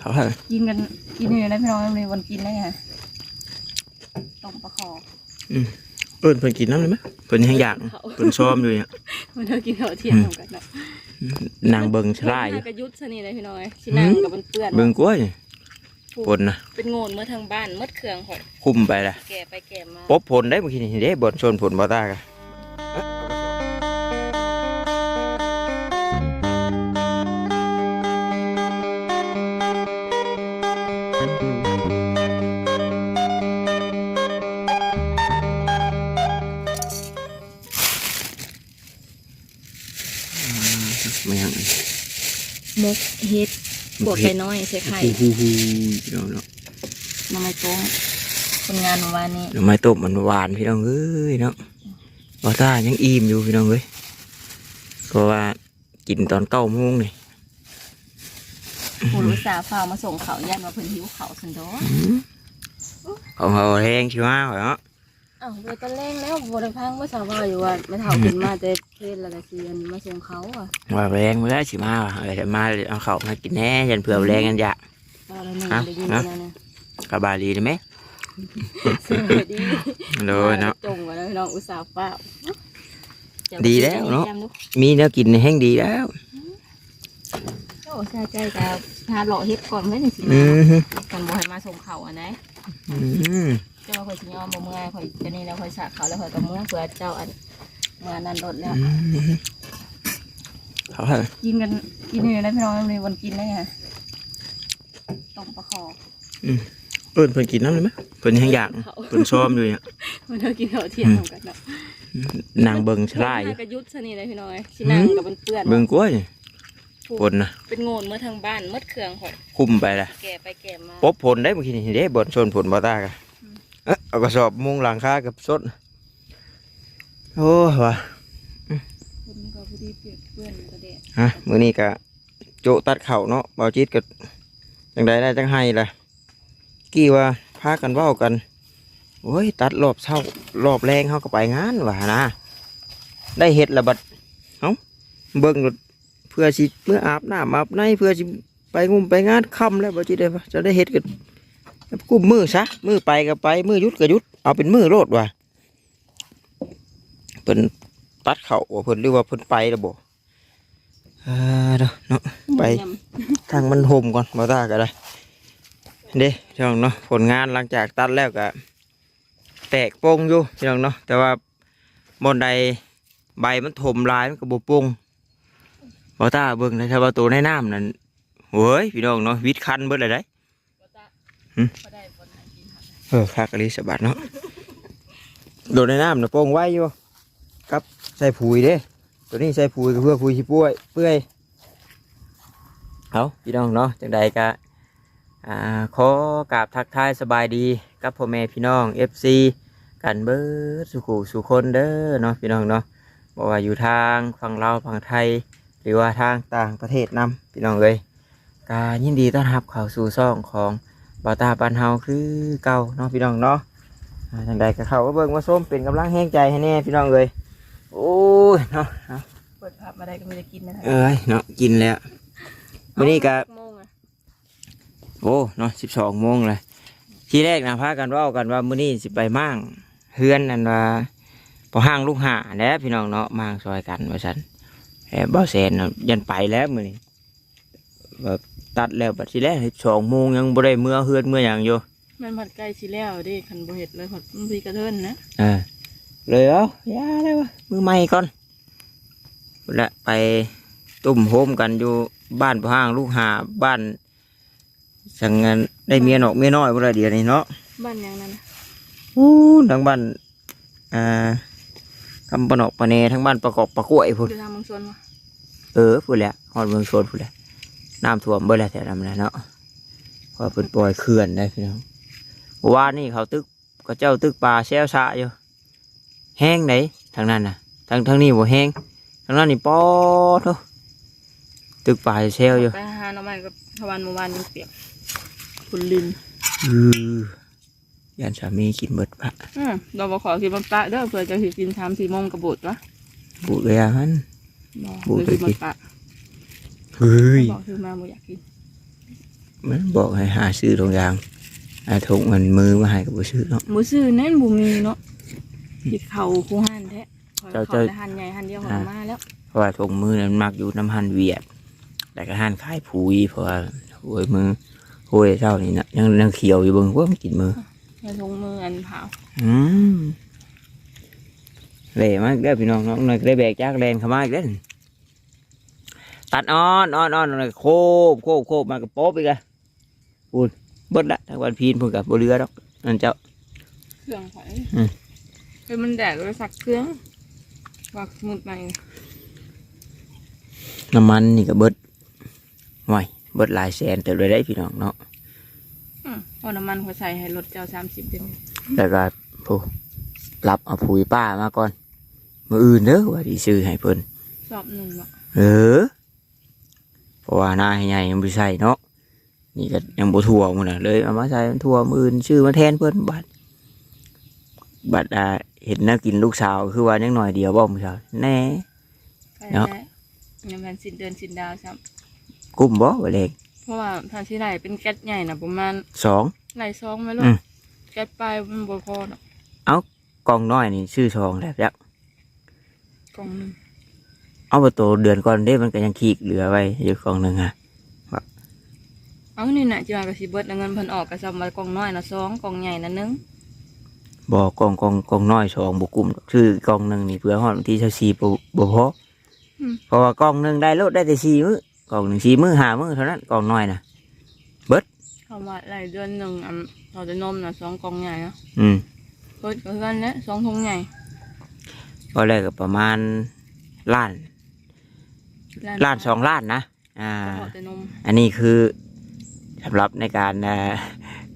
เขาให้กินกันกินอยู่นะพี่น้องในวันกินได้ไงต้มปลาคอเอิ้นเพิ่นกินน้ำเลยไหมเพิ่นยังอยากเพิ่นซ้อมอยู่เนี่ยมันเธอกินข้าวเที่ยงกันเนาะนางเบิ่งชลายอยู่กระยุทธ์ซะนี่เลยพี่น้อยชินั่งกับเพื่อนๆเบิ่งกล้วยผลนะเป็นโงนเมื่อทางบ้านเมื่อเครื่องหอยคุ้มไปละแก่ไปแก่มาปบผลได้เมื่อกี้นี่เด้บนชนผลบ่ตากะ มกเฮ็ดบวกไข่น้อยใส่ไข่ฮู้ฮู้พี่น้องเนาะน้ำไม้โป้งคนงานเมื่อวานนี้หน่อไม้ต้มมันหวานพี่น้องเอ้ยเนาะบ่ตายังอิ่มอยู่พี่น้องเอ้ยเพราะว่ากินตอนเก้าโมงนี่ผู้รู้สาห์ฟ้าวมาส่งเขาวยันมาเพิ่นหิวเขาวสันดอเอาเอาแห้งชิวาเหรอ อ้าวเดี๋ยวตอนแรกแล้วบริพังเมื่อเช้าว่าอยู่ว่าไม่เท่าขึ้นมาแต่เพศแล้วก็สิอันมาส่งเขาอะว่าแรงมาแล้วชิมาว่ะเอาแต่มาเอาเขามากินแน่ยันเผื่อแรงกันอยะตอนละหนึ่งฮะได้ยินฮะแล้วเนี่ยกบาลีได้ไหมสวัสดีเลยเนาะจงก่อนนะพี่น้องอุตส่าห์ฟ้าวดีแล้วเนาะจำดูมีแนวกินแห้งดีแล้วโอ้ใช่ใจกับหาหล่อเฮ็ดก่อนเพื่อนสิอืมามฮึกันบ่ให้มาส่งเขาอะนะอืม เจ้าข่อยสิยอมบ่เมื่อยข่อยจะนี่แล้วข่อยสากเขาแล้วข่อยก็เมื่อยเพื่อเจ้าอันเมื่อนั้นรถแล้วอืมเขาให้กินกันกินอยู่นะพี่น้องในวันกินได้ไงต้มปลาคอเอิ้นเพิ่นกินน้ำเลยไหมเพิ่นยังอยากเพิ่นซ้อมอยู่เนี่ยมันเธอกินข้าวเที่ยงกันเนาะนางเบิ่งชลายอยู่ กระยุทธ์ซะนี่เลยพี่น้อยชินั่งกับเพื่อนๆเบิ่งกล้วยผลนะเป็นโงนเมื่อทางบ้านเมื่อเครื่องหอยคุ้มไปละแก่ไปแก่มา ปบผลได้เมื่อกี้นี่เด้บนชนผลบ่ตากะ เอากระสอบมุงหลังคากับสดโอ้วะคุณก็พอดีเปียกเพื่อนกระเดะฮะมือนี้ก็โจตัดเข่าเนาะเบาจิตก็จังใดได้จังให้ล่ะกี่ว่าพากันเว้ากันโอ้ยตัดรอบเช้ารอบแรงเฮาก็ไปงานว่านะได้เฮ็ดและบัดเอ้าเบิ่งรถเพื่อสิเมื่ออาบน้ำอาบในเพื่อสิไปงุมไปงานค่ำแล้วบ่จิได้จะได้เฮ็ดกัน กุมมือซะมือไปก็ไป มือหยุดก็หยุด เอาเป็นมือโลดว่ะเพิ่นตัดเข่าว่าเพิ่นหรือว่าเพิ่นไปแล้วบ่อ่าเด้อเนาะไปทางมันห่มก่อนมาตาก็ได้เด้พี่น้องเนาะผลงานหลังจากตัดแล้วก็แตกโป่งอยู่พี่น้องเนาะแต่ว่าบนใดใบมันถมหลายมันก็บ่โป่งมาตาเบิ่งนะครับว่าตัวในน้ำนั่นโว้ยพี่น้องเนาะวิดคันเบิดเลยได้หืม เออคักอลิสบัดเนาะโดดในน้ำน่ะโป่งไว้อยู่ครับใส่ปุ๋ยเด้ตัวนี้ใส่ปุ๋ยก็เพื่อปุ๋ยชิป่วยเปื่อยเอาพี่น้องเนาะจังใดก็อ่าขอกราบทักทายสบายดีกับพ่อแม่พี่น้อง FC กันเบิดสุขุสุคนเด้อเนาะพี่น้องเนาะบอกว่าอยู่ทางฝั่งลาวฝั่งไทย หรือว่าทางต่างประเทศนํพี่น้องเลยกายินดีต้อนรับเข้าสู่ซ่องของ บาวตาบ้านเฮาคือเก่าเนาะพี่น้องเนาะอ่าจังใดก็เข้ามาเบิ่งมาส้มเป็นกำลังแห้งใจให้แน่พี่น้องเลยโอ้ยเนาะเปิดภาพมาได้ก็ไม่ได้กินนะเอ้ยเนาะกินแล้ววันนี้ก็โมงอะโอ้เนาะสิบสองโมงเลยทีแรกนะพากันเว่ากันว่ามื้อนี้สิไปมั่งเฮือนนั่นว่าพอห้างลูกหาแหล้วพี่น้องเนาะมั่งซอยกันว่าซั่นแอบเบ้าแสนน่ะยันไปแล้วมื้อนี้แบบ ตัดแล้วบัดทีแรกสิบสองโมงยังบ่ได้เมื่อเฮือนเมื่อหยังอยู่แมันผัดไก่สิแล้วเดิคันบ่เห็ดเลยผัดมันพีกระเทินนะเออเลยเอายาเลยวะมือใหม่ก่อนและไปตุ่มโฮมกันอยู่บ้านพอห้างลูกหาบ้านสังงานได้เมียนอกเมียน้อยเมื่อเดียวนี้เนาะบ้านหยังนั่นนะอู้ทั้งบ้านอ่าคำปะนอกปะเนทั้งบ้านประกอบประกล้วยพุ่น เดี๋ยวทางบางส่วนวะเออพุ่นแหละฮอดเมืองโซนพุ่นแหละ น้ำท่วมเบิดแล้วแถวนั้นแหละเนาะเพอเป็นปล่อยเขื่อนได้พี่น้องเมื่อวานนี่เขาตึกก็เจ้าตึกปลาแซวซะอยู่แห้งไหนทางนั้นน่ะทางทางนี้บ่แห้งทางนั้นนี่ปอเท่าตึกปลาแซวอยู่ไปหาหน่อไม้กับทวันเมื่อวานยังเปียกคุณลินอือยันสามีกินเบิดปะอืมเราบอกขอกินมันปลาเด้อเผื่อจะสิกินชามสี่โมงกระบุดวะบุเลยอะมันบอกบุเผื่อไปกินกิมันนปลา เฮ้ยบอกคือมาบ่อยากกินมันบอกให้หาซื้อตรงยางอาถุงมันมือมาให้กับบ่ซื้อเนาะหมูซื้อแน่นบ่มีเนาะติดเข่าคู่หันแท้ขอเจ้าขอเจ้าแต่หันใหญ่หันเดียวของมาแล้วเพราะว่าถุงมือนั้นมักอยู่น้ำหันเวียดแต่ก็หันขายผุยเพราะว่าโอ้ยมือโอ้ยเจ้านี่นะยังยังเขียวอยู่เบิ่งว่ามันกินมืออย่าทงมืออันเผาอืมเละมากเด้อพี่น้องน้องหน่อยได้แบกจากแลนเข้ามาอีกเด้อ ตัดอ้อนอ้อนอ้อนหน่อยโคบโคบโคบมากระโป๊บอีกอะพูดเบิดละทั้งวันพีนพูดกับบ่เรือดอกนั่นเจ้าเครื่องไฟอืมเป็นมันแดดเลยสักเครื่องวักสมุดใหม่น้ำมันนี่ก็เบิดไว้เบิดหลายแสนเติบเลยได้พี่น้องเนาะอืมพอน้ำมันเขาใส่ให้รถเจ้าสามสิบเดือนแต่ก็ผู้รับเอาผุยป้ามาก่อนมืออื่นเด้อว่าดีซื้อให้เพิ่นรอบหนึ่งเนาะเออเพ ราะว่าหน้าให้ใหญ่ยังบ่ใส่เนาะนี่ก็ยังบ่ทั่วหมันน่ะเลยเอามาใส่มันทั่วมืออื่นชื่อมาแทนเพิ่นบัดบัดอ่าเห็นน่ากินลูกสาวคือว่ายังหน่อยเดียวบ่มื้อเช้าแน่ใส่เนาะได้ยังเป็นสินเดือนสินดาวซ้กุ้มบ่ว่าเลขำเพราะว่าทางที่ไหนเป็นแก๊สใหญ่นะประมาณสองไหลซองไหมลูอืกมแก๊สปลายมันบ่พอเนาะกล่องน้อยนี่ชื่อสองแล้วจ้ะกล่องหนึ่ง เอาไปโตเดือนก่อนเด้มันก็ยังขีกเหลือไว้อยู่กล่องหนึงอะเอานี่น่ะจีวากระสิเบิดแล้วเงินเพิ่นออกกระซำมากล่องน้อยนะสองกล่องใหญ่นะหนึงบ่กล่องกล่องกล่องน้อยสองบ่กุ้มดอกชื่อกล่องหนึงนี่เพื่อฮอดวันที่24บ่บ่พออืมเพราะว่ากล่องหนึงได้โลดได้แต่4มื้อกล่องหนึง4มื้อ5มื้อเท่านั้นกล่องน้อยน่ะเขาว่าไหลเดือนหนึ่งอันเราจะนมนะสองกล่องใหญ่นะอืม เบิดก็เพื่อนแล้วสองถุงใหญ่ก็แรกก็ประมาณล้าน ล้านสองล้านนะ อ่า ขอแต่นมอันนี้คือสำหรับในการอ่า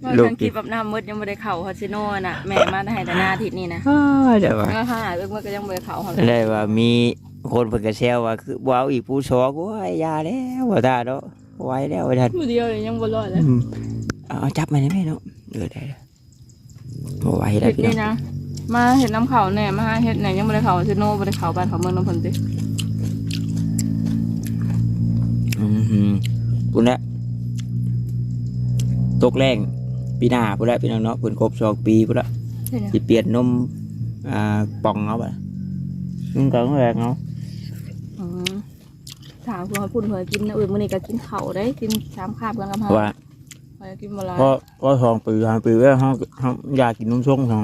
ว่าลูกทางคลิปแบบน้ำมืดยังไม่ได้เข่าฮอซิโน่น่ะแม่มาให้แต่หน้าอาทิตย์นี่นะอ้าเดี๋ยวว่าแล้วหาเรื่องมันก็ยังไม่ได้เข่าฮอซิได้ว่ามีคนเพิ่นก็แซวว่าคือว้าวอีกผู้ชอกูว่ายาแล้วว่าตาเนาะไว้แล้วว่าท่าน มือเดียวเลยยังบ่รอดเลยอืมเอาจับมาได้ไหมเนาะเออได้แล้วบ่ไหวแล้วเห็ดพี่นี่น้องนะ มาเห็ดน้ำเข่าแน่มาเห็ดไหนยังไม่ได้เข่าฮอซิโน่ไม่ได้เข่าบ้านเขาเมืองน้ำเพันติ ปุ่นละตกแรงปีหน้าปุ่นละพี่น้องเนาะเพิ่นครบสองปีปุ่นละใช่เนี่ยสิเปลี่ยนนมอ่าป่องเอาบ่ะมันก็แรงเอาอืมถามคุณพูดเผื่อกินนะอื่นมื้อนี้ก็กินเข่าได้กินสามคาบกันกับเพเฮาราะว่าไปกินบหลายก็ก็สองปีสามปีแล้วเขาเขาอยากกินนมช่วงสอง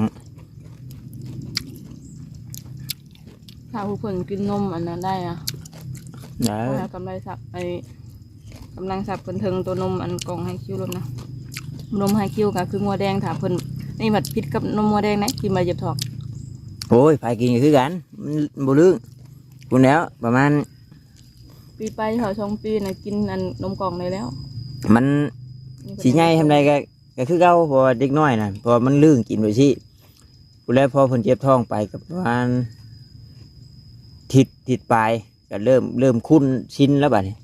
ถ้าผู้เพิ่นกินนมอันนั้นได้อะได้แล้วกำไรสับไอ้ กำลังสับเพิ่นเทิงตัวนมอันกล่องให้คิวรถนะนมให้คิวก็คืองัวแดงถามเพิ่นนี่บัดพิษกับนมงัวแดงนะกินใบเหยียบถอกโอ้ยไปกินก็คือกันมันบ่ลืมคุณแล้วประมาณ ปีไปเขาสองปีนะกินอันนมกล่องเลยแล้ว มันนี่เพิ่นสีใหญ่ทำไรก็ก็คือเก่าเพอเด็กน้อยน่ะเพอมันลื่นกินไปสิคุณแล้วพอเพิ่นเจ็บท้องไปกับประมาณทิศทิศปลายก็เริ่มเริ่มคุ้นชินแล้วบัดนี้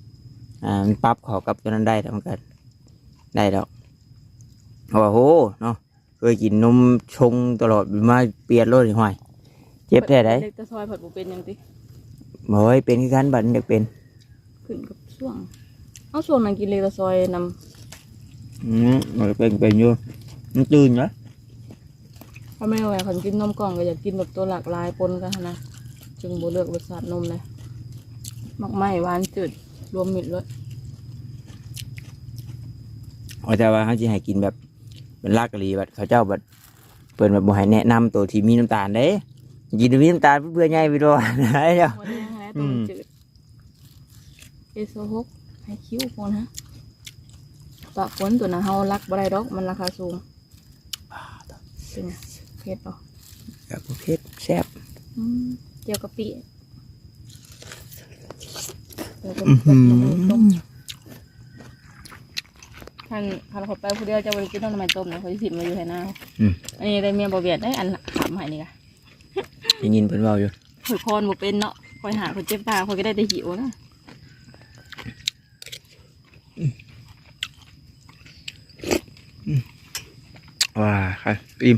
อ่ามันปรับเขอกับตัวนั้นได้แล้วมันก็ได้แล้วเพราะว่าโหเนาะเคยกินนมชงตลอดมาเปลี่ยนรถอีกห้อยเจ็บแท้ไดเล็กตะซอยผัดบุเป็นหยังติโอ้ยเป็นคือกันบัดนี้อยากเป็นขึ้นกับช่วงเอาช่วงนั้นกินเล็กตะซอยนำอืมมันเป็นเป็นอยู่มันตื่นนะพ่อแม่ว่าคนกินนมกล่องก็อยากกินแบบตัวหลากหลายปนกันหั้นนะจึงบ่เลือกรสชาตินมเลยมักไหม้หวานจืด รวมมิตรเลยว่าแต่ว่าเขาจะให้กินแบบเป็นลากกะหรี่แบบเขาเจ้าแบบเปิดแบบบ่ให้แนะนำตัวที่มีน้ำตาลเด้กินมีน้ำตาลเพื่อใหญ่ไปด้วยนะเจ้าหัวแดงแล้วตัวมันจืดเอโซฮกให้คิ้วพอนะปะฝนตัวนั้นเฮารักบ่ได้ดอกมันราคาสูงเป็นไงเผ็ดป่ะแบบประเภทแซ่บอืมเจียวกะปิ เดี๋ยวเป็นแบบมันต้มท่านท่านเขอไปผู้เดียวจะบริกินต้นไม้ต้มนะเขาจะสิมาอยู่ไหนหน้าอืม อันนี้ได้เมียบ่เบียดได้อันถามใหม่นี่ค่ะได้ยินเพิ่นเว้าอยู่ข่อยคอนบ่เป็นเนาะคอยหาคนเจ็บตาคอยก็ได้แต่หิวนะว้าครับอิ่ม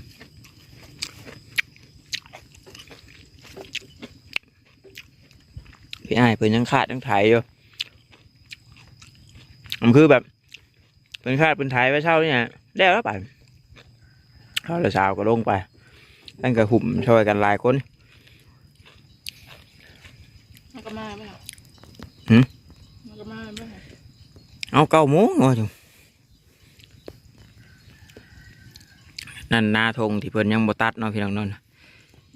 พี่อ้ายเพิ่นยังขาดยังไถอยู่มันคือแบบเป็นคาดเป็นถ่ายไว้เช่าเนี่ยแล้วแล้วไปเขาเลยสาวก็ลงไปตั้งแต่หุ่มช่วยกันหลายคนมันก็มาไหมล่ะหืมมันก็มาไหมล่ะเอาเก้าโมงว่าจังนั่นนาทงที่เพิ่นยังบ่ตัดเนาะพี่น้องเนอน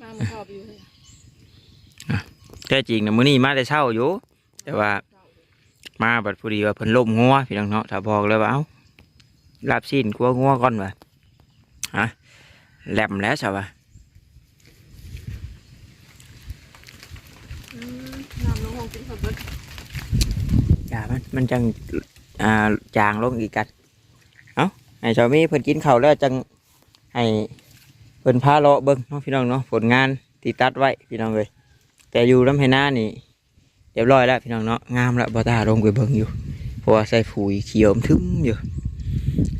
มามันชอบอยู่เลย แท้จริงนะมื้อนี้มาแต่เช้าอยู่ แต่ว่า มาบัดพอดีว่าเพิ่นล่มงัวพี่น้องเนาะถ้าบอกเลยว่าเอ้าลาบสิ้นกลัวงัวก่อนว่ะฮะแหลมแล้วใช่ป่ะอืมน้ำลงห้องกินข้าวเบิดอย่ามันมันจังอ่าจางลงอีกกันเอ้าให้ชาวมีเพิ่นกินข้าวแล้วจังให้เพิ่นพาเลาะเบิ่งเนาะพี่น้องเนาะผลงานที่ตัดไว้พี่น้องเลย แต่อยู่ลำไห้หน้านี่เรียบร้อยแล้วพี่น้องเนาะงามแล้วบ่ตาลงไปเบิ่งอยู่เพราะว่าใส่ปุ๋ยเขียวอมทึมอยู่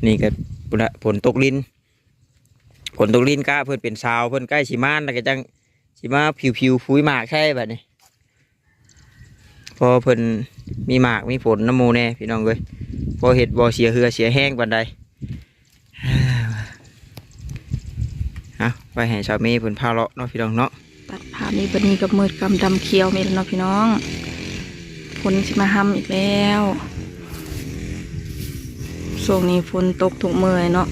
นี่ก็พุ่นลผลตกลินผลตกลินก้าเพิ่นเป็นสาวเพิ่นใกล้สิมานแล้วก็จังสิมาผิวผิวฟุ้ยหมากใช่แบบนี้พอเพิ่นมีหมากมีผลน้ำมูแน่พี่น้องเอ้ยพอเห็ดบ่เสียเหือเสียแห้งบันไดเอาไปให้ชาวเมย์เพิ่นพาเลาะเนาะพี่น้องเนาะ ตัดภาพนี้บัดนี้กับมืดกำดำเขียวเมลเนาะพี่น้องฝนสิมาห้ำอีกแล้วช่วงนี้ฝนตกทุกมือเนาะ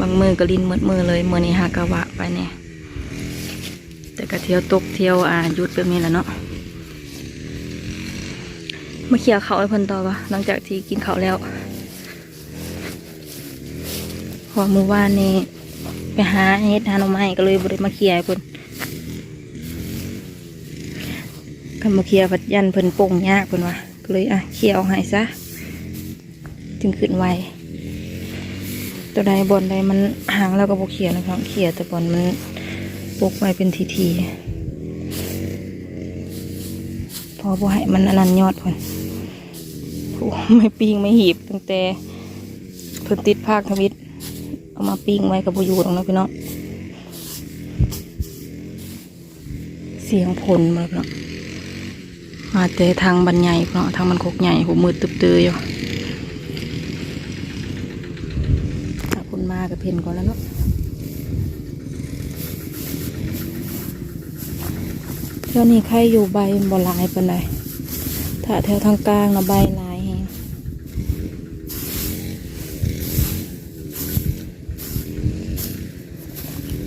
บางมือก็ลินมืดมือเลยมือนี้หากะวะไปเนี่ยแต่ก็เที่ยวตกเที่ยวอ่ายุดแบบนี้แหละเนาะมาเขี่ยเขาให้เพิ่นต่อปะหลังจากที่กินเขาแล้วพอมือว่านนี่ไปหาเฮ็ดหาหน่อไม้ก็เลยบ่ได้มาเขี่ยให้เพิ่น กันมาเคลียร์พัดยันเพิ่นโป่งยากเพิ่นว่าก็เลยอะเคลียร์เอาให้ซะจึงขึ้นไวตัวใดบอลใดมันหางแล้วก็บ่เคลียร์นะครับเคลียร์แต่บอลมันปกไว้เป็นทีทีๆพอบ่ให้มันอนันยอดเพิ่นโอ้ไม่ปิ้งไม่หีบตั้งแต่เพิ่นติดภาคทวิตเอามาปิ้งไว้กับบ่อยู่ตรงนั้นพี่น้องเสียงผลมาแล้ว มาแต่ทางบันใหญ่เนาะทางมันโคกใหญ่หูมืดตึบเตยอยู่ถ้าคนมากับเพนก่อนแล้วเนาะแถวนี้ใครอยู่ใบบ่หลายปานใดถ้าแถวทางกลางนะใบลายแฮง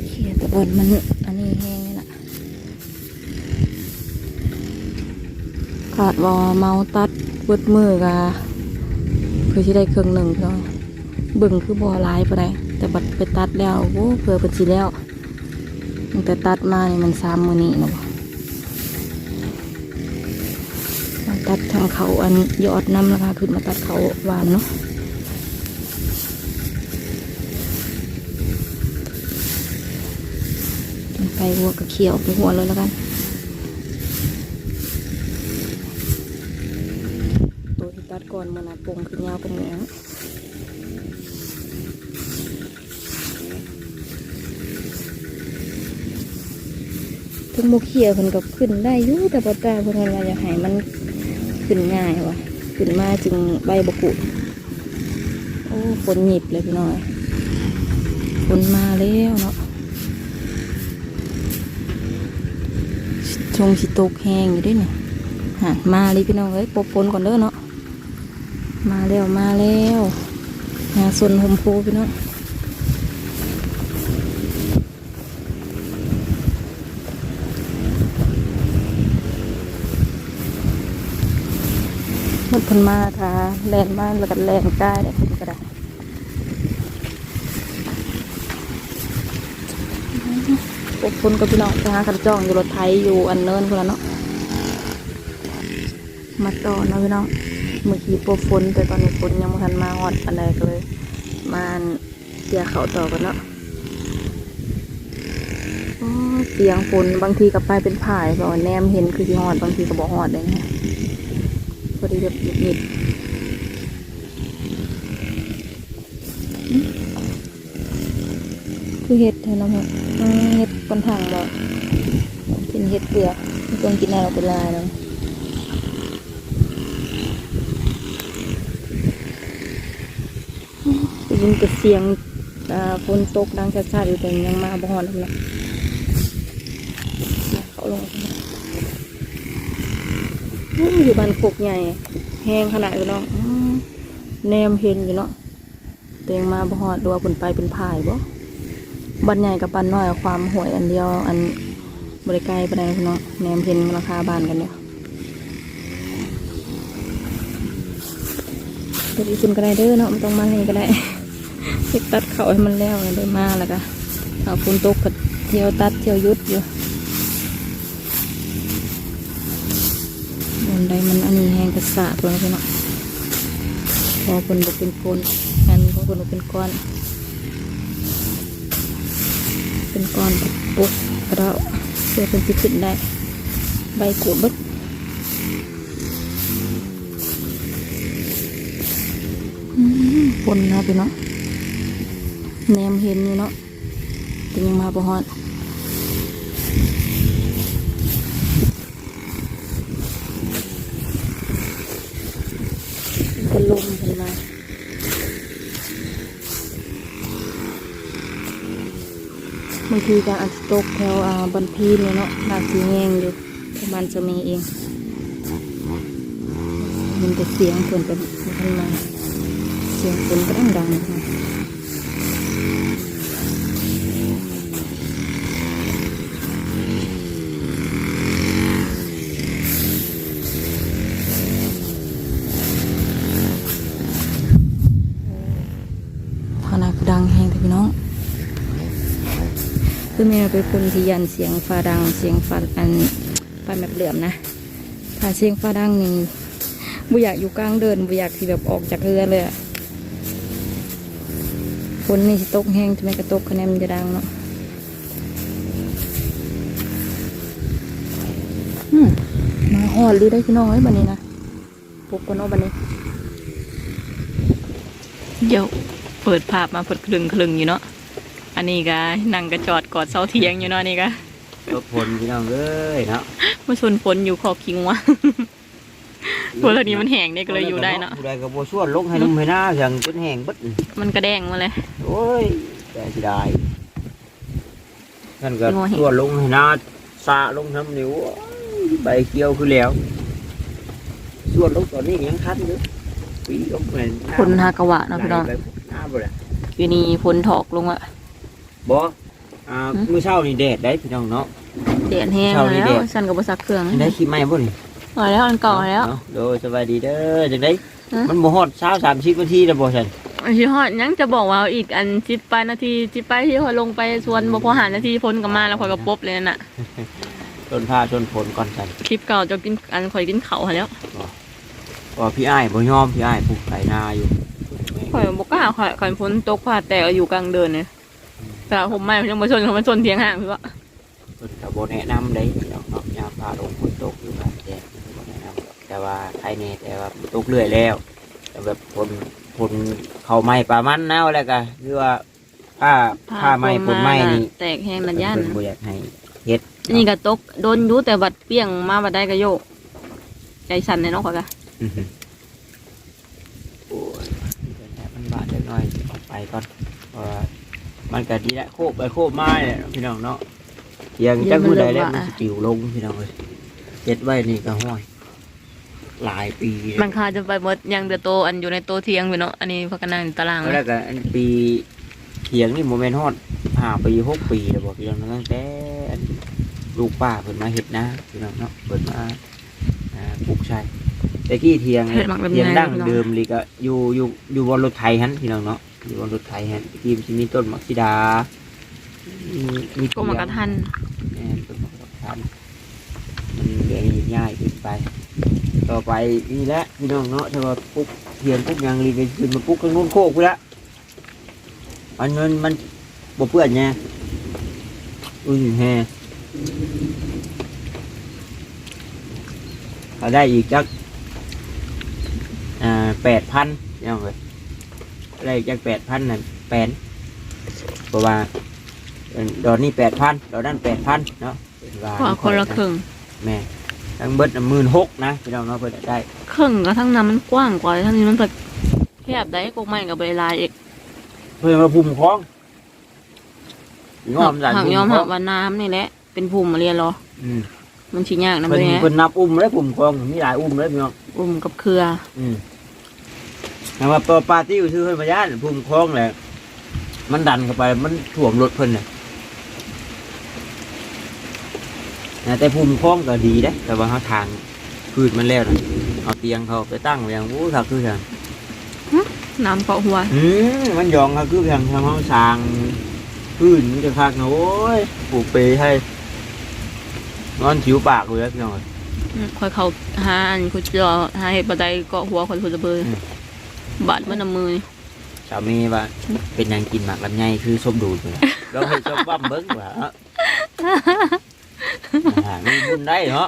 เขียแต่บนมันอันนี้แห้งนี่แหละ ขาดว่าเมาตัดเบิดมือกะคือที่ได้เครื่องหนึ่งเนาะเบิ่งคือบอลายไปได้แต่บัดไปตัดแล้วโอ้เพื่อเป็นสีแล้วแต่ตัดมาเนี่ยมันสามมือนี้เนาะมาตัดทางเขาอันยอดน้ำนะคะขึ้นมาตัดเขาหวานเนาะไปหัวกับเขียวไปหัวเลยแล้วกัน ตัวที่ตัดก่ อนมันอะปงขึ้นยาวเป็นเนียงถึงโมเขียเพิ่นก็ขึ้นได้ยู่แต่ปตาเพิ่นว่าอยากให้มันขึ้นง่ายวะขึ้นมาจึงใบบกุโอ้ฝนหยิบเลยพี่น้อยฝนมาแล้วเนาะชงสิตกแห้งอยู่ด้วยเนี่ยหามาเลยพี่น้องเอ้ยปบปนก่อนเด้อเนาะ มาแล้วมาแล้วงาส่วนหมโพพี่น้องมันพันมาทาแลนบ้านแล้วก็แลนใต้เนี่ยคุณก็ได้ปบปนกับพี่น้องไปหาขันจ้องอยู่รถไทยอยู่อันเนินคนละเนาะมาต่อเนาะพี่น้อง เมื่อกี้ปฝนแต่ตอนนี้ฝนยังไม่ทันมาฮอดอันใดก็เลย มาเสียเขาต่อกันเนาะเสียงฝนบางทีกับไปเป็นผายเพราะว่าแนมเห็นคือที่ฮอดบางทีก็บอกฮอดเลยนะพอดีแบบนิดคือเห็ดเท่านั้นเองอืมเห็ดคนทางบอกกินเห็ดเปลือกม่ต้องกินอะไรเป็นลายเนาะ ยินแต่เสียงฝนตกดังชัดๆอยู่แต่ยังมาบ่ฮอดเลยเขาลงไปนะอู้อยู่บ้านกกใหญ่ แห้งขนาดอยู่เนาะอืมแนมเห็นอยู่เนาะแต่ยังมาบ่ฮอดดูว่าผลไปเป็นพายบ่บ้านใหญ่กับบ้านน้อยความห่วยอันเดียว อันบริไกลไปไหนเนาะแนมเห็นราคาบ้านกันเนี่ยเดี๋ยวอีคุณก็ได้เด้อเนาะไม่ต้องมาให้ก็ได้ เฮ็ดตัดเขาให้มันแล้วเลยมาแล้วก็เอาฝนตกก็เที่ยวตัดเที่ยวยุดอยู่บนใดมันอันนี้แห้งกระสาตัวนี้เนาะพอฝนบกเป็นฝนอันพอฝนบกเป็นก้อน เป็นก้อนปุกกระเราเพื่อเป็นสิขึ้นได้ ใบกูดบึดอืมฝนนะพี่เนาะ แนมเห็นอยู่เนาะแต่ยังมาบ่ฮอดเป็ลมเห็นมาบางทีการอัดตกแถวอ่าบันพีเนี่ยเนาะนาสีแงงอยู่ประมาณจะมีเองเห็นแต่เสียงฝนเป็นมันมาเสียงฝนก็ดังดังนะขนาดดังแห้งแต่พี่น้อง คือ แม่เป็นคนที่ยันเสียงฟ้าดังเสียงฟ้าอันฟ้าแบบเหลื่อมนะถ้าเสียงฟ้าดังนี่บ่อยากอยู่กลางเดินบ่อยากที่แบบออกจากเรือเลยฝนนี่สตกแห้งจะไม่กระตกคะแนนมันจะดังเนาะมาหอดหรือได้พี่น้องไอ้ยบันนี้นะปุกกันเนาบันนี้เดี๋ยวเปิดภาพมาเปิดคลึงคลึงอยู่เนาะอันนี้ก็นั่งกระจอด กอดเสาเทียงอยู่เนาะนี่ก็รถพลพี่น้องเอ้ยเนาะมาชนฝนอยู่ขอบคิงวะฝนเหล่านี้มันแห้งเนี่ยก็เลยอยู่ได้เนาะผู้ใดก็บ่ชวนลงให้นุ่มให้หน้าอย่างจนแห้งเบิดมันกระแดงมาเลยโอ้ยแต่สิได้ท่านก็งอเห็นชวนลงให้หน้าสะลงทำนิ้วใบเกี่ยวคือแล้วชวนลงตอนนี้ยังทันอยู่ปีลงเหมือนฝนฮากะวะเนาะพี่น้องไหลไปหน้าบ่ได้ปีนี้ฝนถอกลงอะบ่อ่าหืมมื้อเช้านี่แดดได้พี่น้องเนาะแดดแห้งเช้านี้แล้วแดด ฉันกับบซักเครื่องได้ขี้ไม้บ่นี่เอาแล้วอันเก่าแล้ว เนาะโดยสบายดีเด้อจังได๋ฮะ มันบ่ฮอด20 30นาทีแล้วบ่ซั่นอันที่ฮอดยังจะบอกว่าเอาอีกอันจิบไปนาทีจิบไปที่พอลงไปชวนบ่พอหานาทีพ้นกลับมาแล้วพอยก็ปบเลยนั่นน่ะต้นผ้าต้นผลก่อนซั่นคลิปเก่าจะกินอันข่อยกินเขาวหั้นแล้วเพราะว่าพี่อ้ายบ่ยอมพี่อ้ายปลูกไถนาอยู่ข่อยบอกกล้าข่อยข่อยฝนตกผ่าแต่อยู่กลางเดินเนี่ย แต่ผมไม่ยังมาชนเขามาชนเทียงห่างพี่ว่าเพิ่นก็บ่แนะนำได้เนาะเนาะยามฟ้าลงฝนตกอยู่บ้านแจ้งบ่แนะนำหรอกแต่ว่าใครแน่แต่ว่าตกเรื่อยแล้วแต่แบบผลผลเข้าไม้ปลามันแนวแล้วก็คือว่าผ้าผ้าไม้ผลไม้นี่แตกแห้งนันย่านเพิ่นบ่อยากให้เฮ็ดนี่ก็ตกโดนอยุแต่บัดเปี้ยงมาบัดได้ก็โยก ใจสั่นเลยเนาะข่อยก็อื้อหือโอ้ยแต่มันบาดเล็กน้อยออกไปก่อนเพราะว่า มันก็ดีแหละโคบไปโคบมาเนี่ยพี่น้องเนาะเทียงจักมือใดแล้วมันสิปิวลงพี่น้องเลยเฮ็ดไว้นี่ก็ห้อย หลายปีเลยมันคาจะไปหมดยังเดือโตอันอยู่ในโตเทียงพี่เนาะอันนี้พักกันนั่งอยู่ตารางแล้วนะก็อันปีเถียงนี่โมเมนต์ฮอดห้าปีหกปีแล้วบอกพี่น้องตั้งแต่อันลูกป้าเพิ่นมาเฮ็ดนะพี่น้องเนาะเพิ่นมาอ่าปลูกใช่แต่กี้เถียงเฮ็ดหมักลำไยเถียงดั้งพี่น้องเดิมเลยก็อยู่อยู่อยู่บนรถไถหันพี่น้องเนาะ อยู่บนรถไถหันตะกี้มันจะมีต้นมักซิดา มีมีก็มากระทันแม่นต้นมักกระทันมันเลี้ยงง่ายขึ้นไป ต่อไปนี่แหละพี่น้องเนาะถ้าว่าปุ๊กเทียนปุ๊กหยังรีไปขึ้นมาปุ๊กข้างนู้นโคกไปละอันนั้นมันบ่เปื้อนไงอุ้ยแฮเขาได้อีกจักอ่าแปดพันยังเลย ได้อีกจักแปดพันนั่นแปดเพราะว่าเอิ่นดอกนี่แปดพันดอกนั่นแปดพันเนาะว่าขอคนละครึ่งแม่ทั้งเบิดหมื่นหกนะพี่น้องเนาะเพิ่นได้ครึ่งก็ทั้งนั้นมันกว้างกว่าทั้งนี้มันเปิดแคบได้กกไม้กับใบลายเอกเพิ่นมาพุ่มคลองงอมสันหักพุ่ยอมคลหัอกงว่าน้ำนี่แหละเป็นภูมิมาเรียนรออืมมันชิยากนะเพิ่นเพื่อนเพิ่นนับอุ้มเลยพุ่มคลองมีหลายอุ้มเลยพี่น้องอุ้มกับเครือ อืม แต่ว่าปอปาร์ตี้อยู่ชื่อเพิ่นมาย่านพุ่มคลองแหละมันดันเข้าไป มันถ่วมรถเพิ่นน่ะนะแต่พุ่มคลองก็ดีเด้ แต่ว่าเฮาทางพืชมันแล้วน่ะเอาเตียงเขาไปตั้งไว้อย่างโอ้คักคือจังน้ำเกาะหัวอืมมันยองคักคือจังทำเฮาสร้างพืชมันจะคักนะโอ้ยปลูกเปรย์ให้นอนผิวปากเลยพี่น้องคอยเขาหาอันคุจอหาเห็ดบันไดเกาะหัวคนคุจะเบยอืม บาดมันน้ำมือนี่สามีว่าเป็นหยังกินหมากลำไยคือส้มดูดเลยเราให้ส้มปั้มเบิ้งว่าอ่ามันบุญได้เนาะ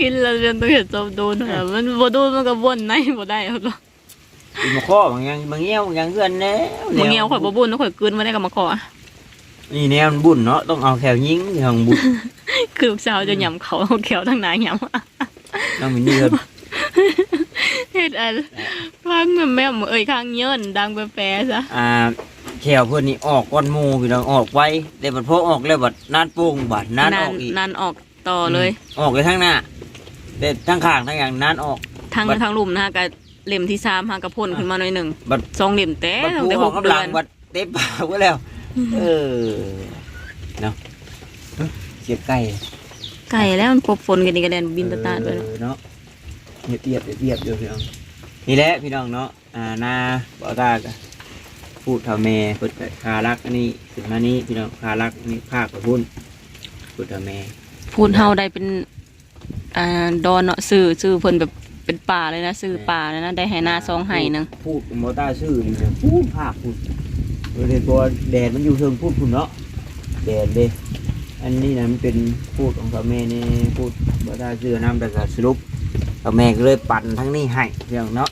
กินแล้วเรียนต้องเห็นจมโดนอะมันบ่โดนมันก็บ่นในบ่ได้เอาหรอกอีมาข้อบางอย่างบางเงี้ยวบางอย่างเพื่อนแน่มึงเงี้ยวข่อยบ่บ่นแล้วข่อยกลืนมาได้กับมาขอนี่แนวมันบุญเนาะต้องเอาแขวยิงทางบุญคือลูกสาวจะหยำเขาเอาแขวทั้งหนาหยำต้องมีนี่เพิ่น เฮ็ดอันฟังแม่เอ้ยข้างเยินดังไปแปรซะอ่าแขวเพื่อนนี่ออกก้อนหมูพี่น้องออกไว้แต่บัดพอออกแล้วบัดนานโป่งบัดนานออกอีกนานออกต่อเลยออกเลยทั้งหน้าแต่ทั้งข้างทั้งอย่างนานออกทางบัดทางหลุมนะฮะกับเล่มที่สามฮะกับพ่นขึ้นมาหน่อยหนึ่งบัดสองเล่มแต่บัดตั้งผู้แต่อหอกกกำเดืลัองนบัดเต็มปากไว้แล้วเออเนาะเอ้ยเสียบไก่ไก่แล้วมันปบฝนกันนี่กระเด็นบินตะตาดไปแล้วเออเนาะ เรียบเรียบเรียบอยู่พี่น้องนี่แหละพี่น้องเนาะอ่านาบ่ตากะพูดเท่าแม่พูดกับคารักอันนี้ถึงมานี้พี่น้องคารักอันนี่ภาคกับพุ่นพูดเท่าแม่พูดเฮาได้เป็นอ่าดอนเนาะซื้อซื้อเพิ่นแบบเป็นป่าเลยนะซื้อป่าเลยนะได้ไหนาสองไหหนึงพูดบ่ตาชื่อนี่นะพูดภาคพูดเรียนตัวแดดมันอยู่เทิงพูดพุ่นเนาะแดดเด้อันนี้นะมันเป็นพูดของเท่าแม่นี่พูดบ่ตาชื่อน้ำแต่ก็สรุป เอาแม่ก็เลยปั่นทั้งนี้ให้เรื่องเนาะ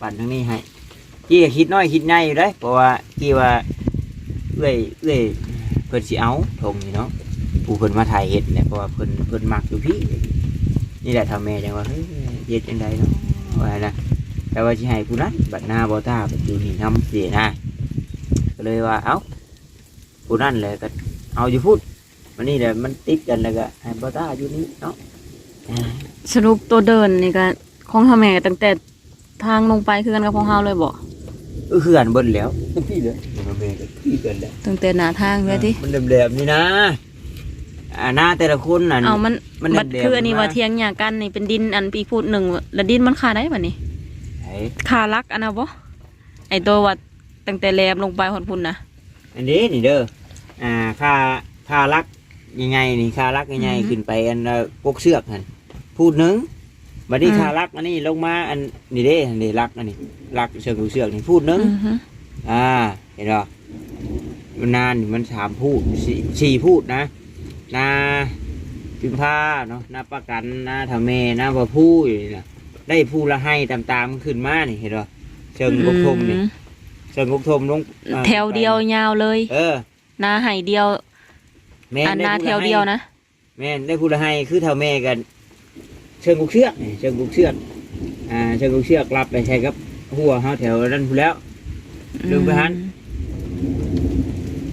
ปั่นทั้งนี้ให้กี้ก็คิดน้อยคิดใหญ่อยู่ได้เพราะว่ากี้ว่าเอ้อยเอ้อยเพิ่นสิเอาทงนี่เนาะผู้เพิ่นมาถ่ายเห็ดเนี่ยเพราะว่าเพิ่นเพิ่นมักอยู่พี่นี่แหละทำแม่จังว่าเฮ้ยเฮ็ดจังไดเนาะว่านะแต่ว่าสิให้ผู้นั้นบัดหน้าบ่ตาบัดอยู่นี่นํเสียนะก็เลยว่าเอ้าผู้นั้นแหละก็เอาอยู่พูดวันนี้แหละมันติดกันแล้วก็ให้บ่ตาอยู่นี่เนาะ สรุปตัวเดินนี่ก็ของเฮาแม่ตั้งแต่ทางลงไปคือกันกับของเฮาเลยบ่เออเขื่อนเบนแล้วพี่เลยมันเป็นพี่เกินแล้วตั้งแต่หน้าทางเลยที่มันแหลมๆนี่นะอ่าหน้าแต่ละคนน่ะเอามันมันบัดแหลมๆคืออันนี้ว่านะเทียงหญ้ากันนี่เป็นดินอันปีพูดหนึ่งแล้วดินมันค่าได้บัดนี้ไหนค่ารักอันน่ะบ่ไอ้ตัวว่าตั้งแต่แลมลงไปฮอดพุ่นนะอันนี้นี่เด้ออ่าค่าค่ารักยังไงนี่ค่ารักยังไงอือฮึขึ้นไปอันละกกเชือกหัน พูดหนึ่งบัดนี้อืมค่ารักอันนี้ลงมาอันนี่เด้อันนี้รักอันนี้รักเชือกกกเชือกนี่พูดหนึ่งอือฮึอ่าเห็นหรอมันนานอยู่มันสามพูดสี่สี่พูดนะนาพิมพาเนาะนาประกันนาทำเมนาบะพูอยู่นี่นะได้พูละให้ตามๆขึ้นมานี่เห็นหรอเชิงกกทมนี่อืมเชิงกกทมลงอ่าแถวเดียวยาวเลย เออนาไห้เดียวแม่อันได้นาพูแถละวให้เดียวนะแม่นได้พูละให้คือเท่าแม่กัน เชิงกกเชือกนี่เชิงกกเชือกอ่าเชิงกกเชือกรับไปใช้กับ หัวเฮาแถวนั้นพูนแล้ว ลืมไปหัน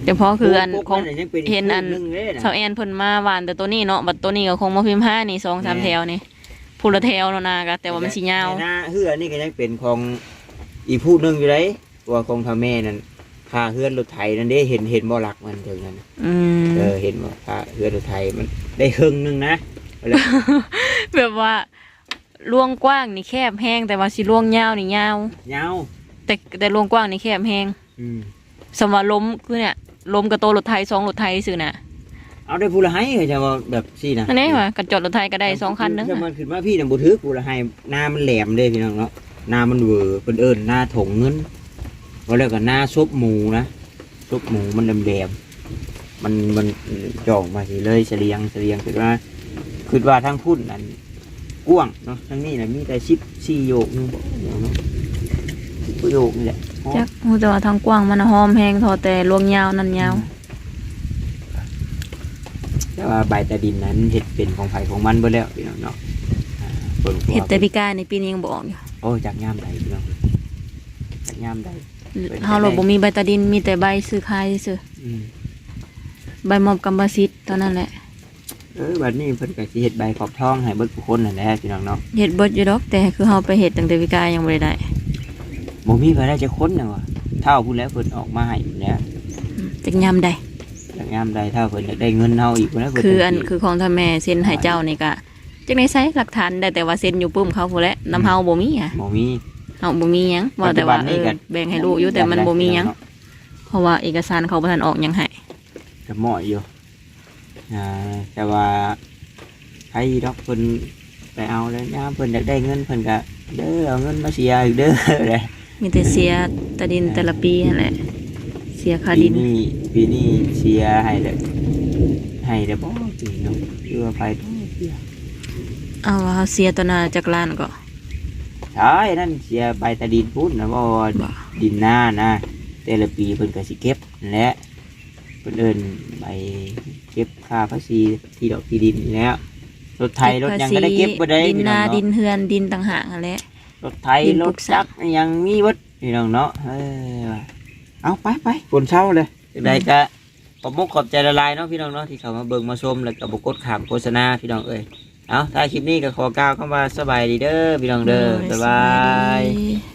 เฉพาะคืออันกกของนั่นยังป็เห็นอันพูดหงเลยนะชาวแอนเพิ่นมาหวานแต่ตัวนี้เนาะบัดตัวนี้ก็คงมาพิมพ์ห้านี่สองสามแม่แถวนี่พูละแถวเนาะนากะแต่ว่ามันสิยาว ในหน้าเฮือนี่ก็ยังเป็นของอีกผู้หนึงอยู่เลยว่าของทาแม่นั่นค่าเฮือนรถไถนั่นเด้เห็นเห็นบ่หลักมันถึงนั้นอืมเออเห็นบ่ค่าเฮือนรถไถมันได้ครึ่งหนึงนะเอาเลยแบบว่าล่วงกว้างนี่แคบแห้งแต่ว่าสิล่วงยาวนี่ยาว ยาวแต่แต่ล่วงกว้างนี่แคบแห้งอืมสมว่าล้มคือเนี่ยล้มกับโตวรถไทยสองรถไทยซื่อน่ะเอาได้ผู้ละให้เหรอจะว่าแบบซี่นะนั่นเองว่ากระจอดรถไทยก็ได้สองคันนึงถ้ามันขึ้นมาพี่น่ะบ่ถือผู้ละให้หน้ามันแหลมเด้พี่น้องเนาะหน้ามันเวอร์เพิ่นเอิ้นหน้าถงเงินว่าแล้วก็หน้าซบหมูนะซบหมูมันแหลมๆมันมันจ่องมาสิเลยเสลียงเสลียงคือว่า คือว่าทางพุ่นนั่นกว้างเนาะทางนี้นะมีแต่ชิปสี่โยกหนึงบ่เดี๋ยวเนาะสิบโยกนี่แหละอ๋อจักฮู้แต่ว่าทางกว้างมันหอมแห้งทอแต่ล่วงยาวนั่นยาว แต่ว่าใบตะดินนั้นเห็ดเป็นของไผ่ของมันเบ่แล้วพี่น้องเนาะอ่าเพิ่นก็ว่าเฮ็ดแต่ปีกายในปีนี้ยังบ่ออกอยู่โอ้จากงามใดพี่น้องจยามใดเฮาเราบ่มีใบตาดินมีแต่ใบซื้อขายซื่ออืม ใบมอบกรรมสิทธิ์เท่านั้นแหละ เออบัดนี้เพิ่นก็สิเฮ็ดใบขอบทองให้เบิดทุกคนนั่นแหละพี่น้องเนาะเฮ็ดเบิดอยู่ดอกแต่คือเฮาไปเฮ็ดตั้งแต่วิกายังบ่ได้ได้บ่มีไผได้จะค้นน่ะว่ะเท่าพูดแล้วเพิ่นออกมาให้อยู่แล้วอืมจักยามใดจากยามใดเท่าเพิ่นอยากได้เงินเฮาอีกพู้นแล้วเพิ่นคืออันจังสิคือของท่านแม่เซ็นให้เจ้านี่ก็จักได้ใช้หลักฐานได้แต่ว่าเซ็นอยู่ปึ้มเขาพู้นแหละนำเฮาบ่มีอะบ่มีเฮาบ่มีหยังว่าแต่ว่าเออแบ่งให้ลูกอยู่แต่มันบ่มีหยังเพราะว่าเอกสารเขาบ่ทันออกหยังให้ก็เหมาะอยู่ อ่าแต่ว่าใครดอกเพิ่นไปเอาแล้วยามเพิ่นอยากได้เงินเพิ่นก็เด้อเอาเงินมาเสียอีกเด้อเลยมีแต่เสียตาดินแต่ละปีนั่นแหละ เสียค่าปีดินนี้ปีนี้เสียให้เด้อให้เด้อบ่ปีเนาะคือว่าไปต้องเสียเอาว่าเขาเสียตัวน่ะจากล้านก็ใช่นั่นเสียใบตะดินพุ่นนะบ่ว่าบ่ดินหน้านะแต่ละปีเพิ่นก็สิเก็บนั่นแหละเพิ่นเอิ้นใบเก็บ ค่าภาษีที่ดอกที่ดินนี่แหล้วรถไทยรถหยังก็ได้เก็บบ่ได้ดินพี่นาองดินเนาะเฮือนดินต่างหากนั่นแหละ รถไทยดินรปลูถกสร้าจัง กรยังมีเบิดพี่น้องเนาะเออเอาไปไปฝนเช้าเลยจังไดก็ขอบมุกขอบใจละลายเนาะพี่น้องเนาะที่เข้ามาเบิ่งมาชมแล้วก็บ่กดขามโฆษณาพี่น้องเอ้ยเอาท้ายคลิปนี้ก็ขอกล่าวคำว่าสบายดีเด้อพี่น้องเด้อบ๊ายบายสบดี